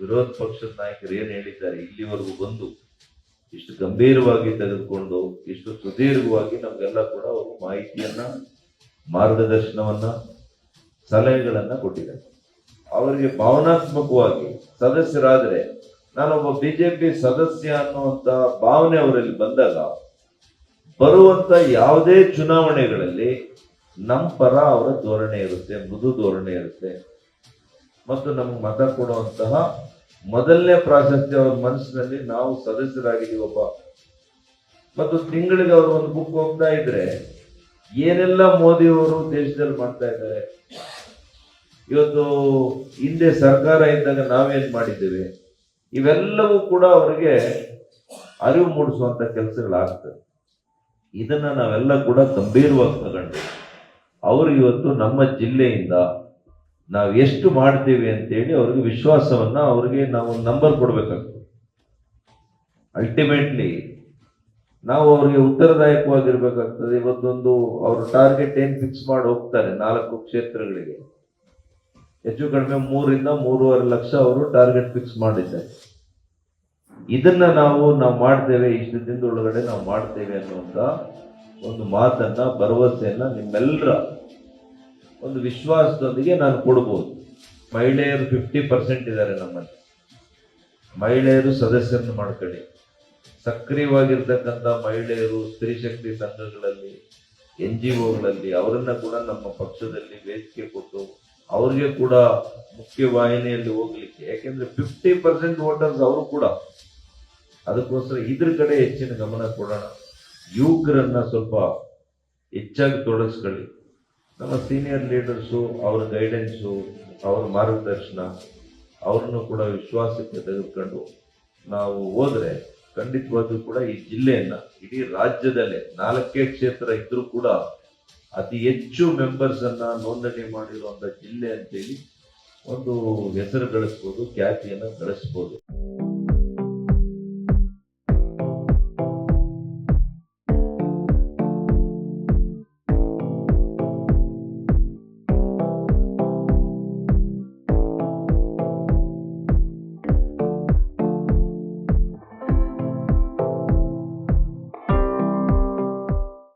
ವಿರೋಧ ಪಕ್ಷದ ನಾಯಕರು ಏನು ಹೇಳಿದ್ದಾರೆ? ಇಲ್ಲಿವರೆಗೂ ಬಂದು ಇಷ್ಟು ಗಂಭೀರವಾಗಿ ತೆಗೆದುಕೊಂಡು, ಇಷ್ಟು ಸುದೀರ್ಘವಾಗಿ ನಮಗೆಲ್ಲ ಕೂಡ ಅವರು ಮಾಹಿತಿಯನ್ನ, ಮಾರ್ಗದರ್ಶನವನ್ನ, ಸಲಹೆಗಳನ್ನ ಕೊಟ್ಟಿದ್ದಾರೆ. ಅವರಿಗೆ ಭಾವನಾತ್ಮಕವಾಗಿ ಸದಸ್ಯರಾದ್ರೆ, ನಾನೊಬ್ಬ ಬಿಜೆಪಿ ಸದಸ್ಯ ಅನ್ನುವಂತ ಭಾವನೆ ಅವರಲ್ಲಿ ಬಂದಾಗ, ಬರುವಂತ ಯಾವುದೇ ಚುನಾವಣೆಗಳಲ್ಲಿ ನಮ್ಮ ಪರ ಅವರ ಧೋರಣೆ ಇರುತ್ತೆ, ಮೃದು ಧೋರಣೆ ಇರುತ್ತೆ. ಮತ್ತು ನಮ್ಗೆ ಮತ ಕೊಡುವಂತಹ ಮೊದಲನೇ ಪ್ರಾಶಸ್ತ್ಯ ಅವ್ರ ಮನಸ್ಸಿನಲ್ಲಿ ನಾವು ಸದಸ್ಯರಾಗಿದ್ದೀವಪ್ಪ ಮತ್ತು ತಿಂಗಳಿಗೆ ಅವರು ಒಂದು ಬುಕ್ ಹೋಗ್ತಾ ಇದ್ರೆ ಏನೆಲ್ಲ ಮೋದಿ ಅವರು ದೇಶದಲ್ಲಿ ಮಾಡ್ತಾ ಇದ್ದಾರೆ? ಇವತ್ತು ಹಿಂದೆ ಸರ್ಕಾರ ಇದ್ದಾಗ ನಾವೇನ್ ಮಾಡಿದ್ದೇವೆ? ಇವೆಲ್ಲವೂ ಕೂಡ ಅವರಿಗೆ ಅರಿವು ಮೂಡಿಸುವಂತ ಕೆಲಸಗಳಾಗ್ತದೆ. ಇದನ್ನ ನಾವೆಲ್ಲ ಕೂಡ ಗಂಭೀರವಾಗಿ ತಗೊಂಡು, ಅವರು ಇವತ್ತು ನಮ್ಮ ಜಿಲ್ಲೆಯಿಂದ ನಾವು ಎಷ್ಟು ಮಾಡ್ತೀವಿ ಅಂತೇಳಿ ಅವ್ರಿಗೆ ವಿಶ್ವಾಸವನ್ನ ಅವ್ರಿಗೆ ನಾವು ನಂಬರ್ ಕೊಡಬೇಕಾಗ್ತದೆ. ಅಲ್ಟಿಮೇಟ್ಲಿ ನಾವು ಅವ್ರಿಗೆ ಉತ್ತರದಾಯಕವಾಗಿರ್ಬೇಕಾಗ್ತದೆ. ಇವತ್ತೊಂದು ಅವರು ಟಾರ್ಗೆಟ್ ಏನ್ ಫಿಕ್ಸ್ ಮಾಡಿ ಹೋಗ್ತಾರೆ ನಾಲ್ಕು ಕ್ಷೇತ್ರಗಳಿಗೆ. ಹೆಚ್ಚು ಕಡಿಮೆ ಮೂರಿಂದ ಮೂರುವರೆ ಲಕ್ಷ ಅವರು ಟಾರ್ಗೆಟ್ ಫಿಕ್ಸ್ ಮಾಡಿದ್ದಾರೆ. ಇದನ್ನ ನಾವು ನಾವು ಮಾಡ್ತೇವೆ, ಇಷ್ಟು ದಿನದ ಒಳಗಡೆ ನಾವು ಮಾಡ್ತೇವೆ ಅನ್ನುವಂತ ಒಂದು ಮಾತನ್ನ, ಭರವಸೆಯನ್ನ ನಿಮ್ಮೆಲ್ಲರ ಒಂದು ವಿಶ್ವಾಸದೊಂದಿಗೆ ನಾನು ಕೊಡ್ಬೋದು. ಮಹಿಳೆಯರು ಫಿಫ್ಟಿ ಪರ್ಸೆಂಟ್ ಇದ್ದಾರೆ ನಮ್ಮಲ್ಲಿ. ಮಹಿಳೆಯರು ಸದಸ್ಯರನ್ನು ಮಾಡ್ಕೊಳ್ಳಿ. ಸಕ್ರಿಯವಾಗಿರ್ತಕ್ಕಂಥ ಮಹಿಳೆಯರು, ಸ್ತ್ರೀ ಶಕ್ತಿ ಸಂಘಗಳಲ್ಲಿ, ಎನ್ ಜಿ ಒಗಳಲ್ಲಿ, ಅವರನ್ನ ಕೂಡ ನಮ್ಮ ಪಕ್ಷದಲ್ಲಿ ವೇದಿಕೆ ಕೊಟ್ಟು ಅವ್ರಿಗೆ ಕೂಡ ಮುಖ್ಯ ವಾಹಿನಿಯಲ್ಲಿ ಹೋಗ್ಲಿಕ್ಕೆ. ಯಾಕೆಂದ್ರೆ ಫಿಫ್ಟಿ ಪರ್ಸೆಂಟ್ ವೋಟರ್ಸ್ ಅವರು ಕೂಡ ಅದಕ್ಕೋಸ್ಕರ ಇದ್ರ ಕಡೆ ಹೆಚ್ಚಿನ ಗಮನ ಕೊಡೋಣ. ಯುವಕರನ್ನ ಸ್ವಲ್ಪ ಹೆಚ್ಚಾಗಿ ತೊಡಗಿಸ್ಕೊಳ್ಳಿ. ನಮ್ಮ ಸೀನಿಯರ್ ಲೀಡರ್ಸು ಅವರ ಗೈಡೆನ್ಸು ಅವರ ಮಾರ್ಗದರ್ಶನ, ಅವ್ರನ್ನು ಕೂಡ ವಿಶ್ವಾಸಕ್ಕೆ ತೆಗೆದುಕೊಂಡು ನಾವು ಹೋದರೆ ಖಂಡಿತವಾಗಿಯೂ ಕೂಡ ಈ ಜಿಲ್ಲೆಯನ್ನು, ಇಡೀ ರಾಜ್ಯದಲ್ಲೇ ನಾಲ್ಕೇ ಕ್ಷೇತ್ರ ಇದ್ದರೂ ಕೂಡ ಅತಿ ಹೆಚ್ಚು ಮೆಂಬರ್ಸ್ ಅನ್ನ ನೋಂದಣಿ ಮಾಡಿರುವಂತ ಜಿಲ್ಲೆ ಅಂತೇಳಿ ಒಂದು ಹೆಸರು ಗಳಿಸ್ಬೋದು, ಖ್ಯಾತಿಯನ್ನು ಗಳಿಸ್ಬೋದು.